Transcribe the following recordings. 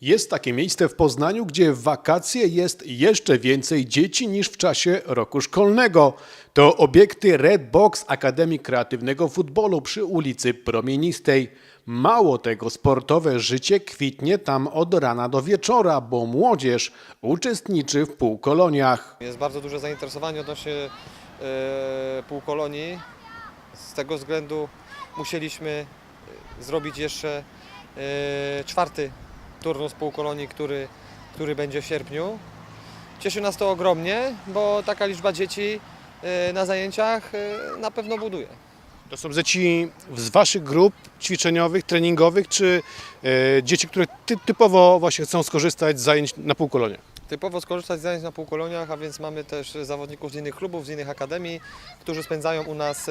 Jest takie miejsce w Poznaniu, gdzie w wakacje jest jeszcze więcej dzieci niż w czasie roku szkolnego. To obiekty Red Box Akademii Kreatywnego Futbolu przy ulicy Promienistej. Mało tego, sportowe życie kwitnie tam od rana do wieczora, bo młodzież uczestniczy w półkoloniach. Jest bardzo duże zainteresowanie odnośnie e, półkolonii. Z tego względu musieliśmy e, zrobić jeszcze e, czwarty turnus półkolonii, który, który będzie w sierpniu. Cieszy nas to ogromnie, bo taka liczba dzieci e, na zajęciach e, na pewno buduje. To są dzieci z waszych grup ćwiczeniowych, treningowych, czy e, dzieci, które ty, typowo właśnie chcą skorzystać z zajęć na półkolonie? Typowo skorzystać z zajęć na półkoloniach, a więc mamy też zawodników z innych klubów, z innych akademii, którzy spędzają u nas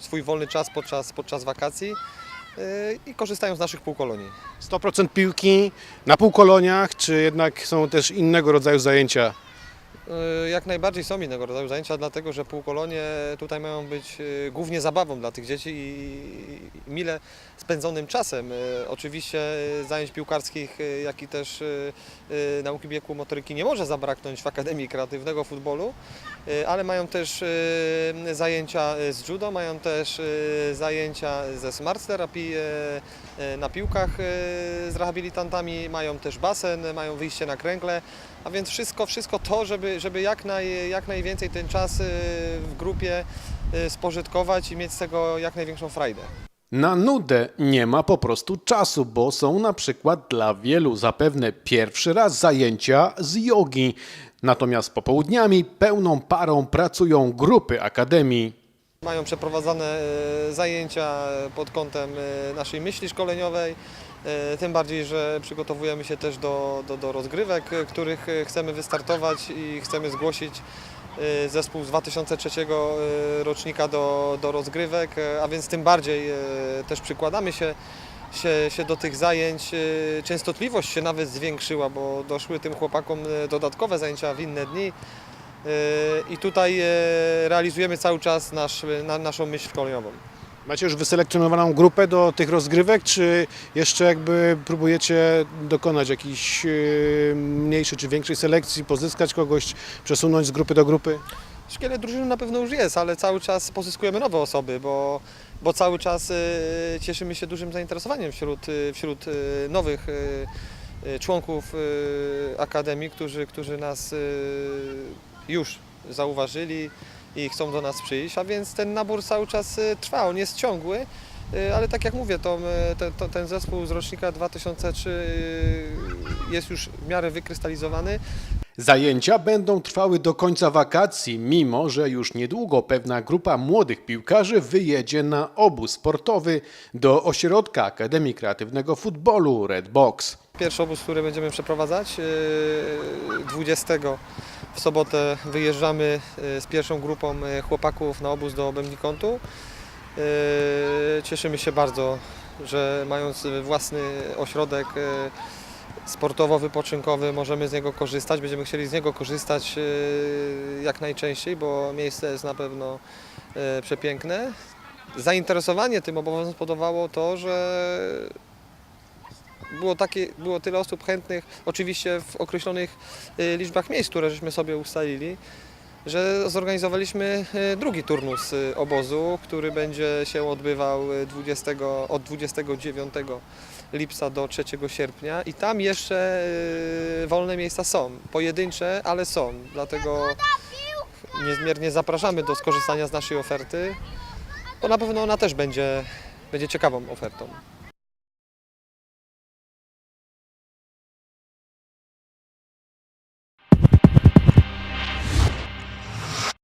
swój wolny czas podczas, podczas wakacji i korzystają z naszych półkolonii. 100% piłki na półkoloniach, czy jednak są też innego rodzaju zajęcia? E, Jak najbardziej są innego rodzaju zajęcia, dlatego że półkolonie tutaj mają być e, głównie zabawą dla tych dzieci i mile spędzonym czasem. E, Oczywiście zajęć piłkarskich, jak i też nauki biegu motoryki nie może zabraknąć w Akademii Kreatywnego Futbolu, ale mają też zajęcia z judo, mają też zajęcia ze smart therapy e, na piłkach z rehabilitantami, mają też basen, mają wyjście na kręgle, a więc wszystko, wszystko to, żeby, żeby jak, naj, jak najwięcej ten czas e, w grupie e, spożytkować i mieć z tego jak największą frajdę. Na nudę nie ma po prostu czasu, bo są na przykład dla wielu zapewne pierwszy raz zajęcia z jogi. Natomiast popołudniami pełną parą pracują grupy akademii. Mają przeprowadzane e, zajęcia pod kątem naszej myśli szkoleniowej, tym bardziej, że przygotowujemy się też do, do, do rozgrywek, e, których e, chcemy wystartować i chcemy zgłosić e, zespół z 2003 e, rocznika do, do rozgrywek, e, a więc tym bardziej e, też przykładamy się, się, się do tych zajęć. E, Częstotliwość się nawet zwiększyła, bo doszły tym chłopakom e, dodatkowe zajęcia w inne dni. I tutaj e, realizujemy cały czas nasz, na, naszą myśl szkoleniową. Macie już wyselekcjonowaną grupę do tych rozgrywek, czy jeszcze jakby próbujecie dokonać jakiejś yy, mniejszej czy większej selekcji, pozyskać kogoś, przesunąć z grupy do grupy? Szkielet drużyny na pewno już jest, ale cały czas pozyskujemy nowe osoby, bo, bo cały czas e, cieszymy się dużym zainteresowaniem wśród, e, wśród nowych członków Akademii, którzy, którzy nas już zauważyli i chcą do nas przyjść, a więc ten nabór cały czas e, trwa, on jest ciągły. e, Ale tak jak mówię, to, te- to, ten zespół z rocznika 2003 e, jest już w miarę wykrystalizowany. Zajęcia będą trwały do końca wakacji, mimo że już niedługo pewna grupa młodych piłkarzy wyjedzie na obóz sportowy do ośrodka Akademii Kreatywnego Futbolu Red Box. Pierwszy obóz, który będziemy przeprowadzać, yy, 20 w sobotę wyjeżdżamy yy, z pierwszą grupą yy, chłopaków na obóz do Bębnikontu. Yy, Cieszymy się bardzo, że mając własny ośrodek sportowo-wypoczynkowy możemy z niego korzystać. Będziemy chcieli z niego korzystać jak najczęściej, bo miejsce jest na pewno przepiękne. Zainteresowanie tym obozem spowodowało to, że było, takie, było tyle osób chętnych, oczywiście w określonych y, liczbach miejsc, które żeśmy sobie ustalili, że zorganizowaliśmy y, drugi turnus y, obozu, który będzie się odbywał y, 20, od 29 lipca do 3 sierpnia i tam jeszcze wolne miejsca są, pojedyncze, ale są, dlatego niezmiernie zapraszamy do skorzystania z naszej oferty, bo na pewno ona też będzie, będzie ciekawą ofertą.